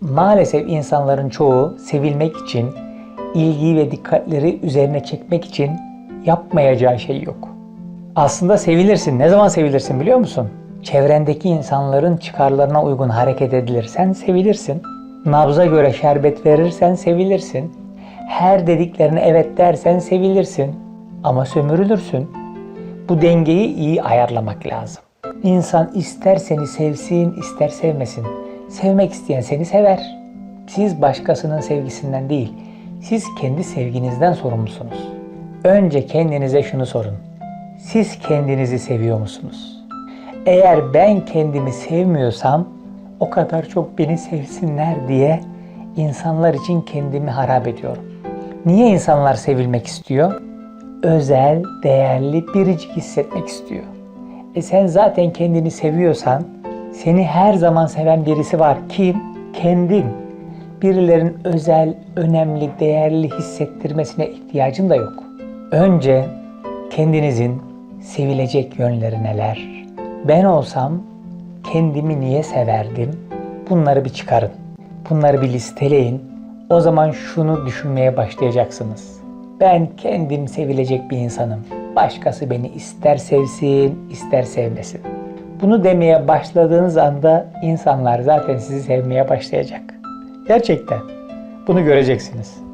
Maalesef insanların çoğu sevilmek için, ilgi ve dikkatleri üzerine çekmek için yapmayacağı şey yok. Aslında sevilirsin. Ne zaman sevilirsin biliyor musun? Çevrendeki insanların çıkarlarına uygun hareket edilirsen sevilirsin. Nabza göre şerbet verirsen sevilirsin. Her dediklerine evet dersen sevilirsin. Ama sömürülürsün. Bu dengeyi iyi ayarlamak lazım. İnsan ister seni sevsin, ister sevmesin. Sevmek isteyen seni sever. Siz başkasının sevgisinden değil, siz kendi sevginizden sorumlusunuz. Önce kendinize şunu sorun. Siz kendinizi seviyor musunuz? Eğer ben kendimi sevmiyorsam o kadar çok beni sevsinler diye insanlar için kendimi harap ediyorum. Niye insanlar sevilmek istiyor? Özel, değerli, biricik hissetmek istiyor. E sen zaten kendini seviyorsan seni her zaman seven birisi var. Kim? Kendin. Birilerin özel, önemli, değerli hissettirmesine ihtiyacın da yok. Önce kendinizin sevilecek yönleri neler? Ben olsam kendimi niye severdim? Bunları bir çıkarın. Bunları bir listeleyin. O zaman şunu düşünmeye başlayacaksınız. Ben kendim sevilecek bir insanım. Başkası beni ister sevsin, ister sevmesin. Bunu demeye başladığınız anda insanlar zaten sizi sevmeye başlayacak. Gerçekten. Bunu göreceksiniz.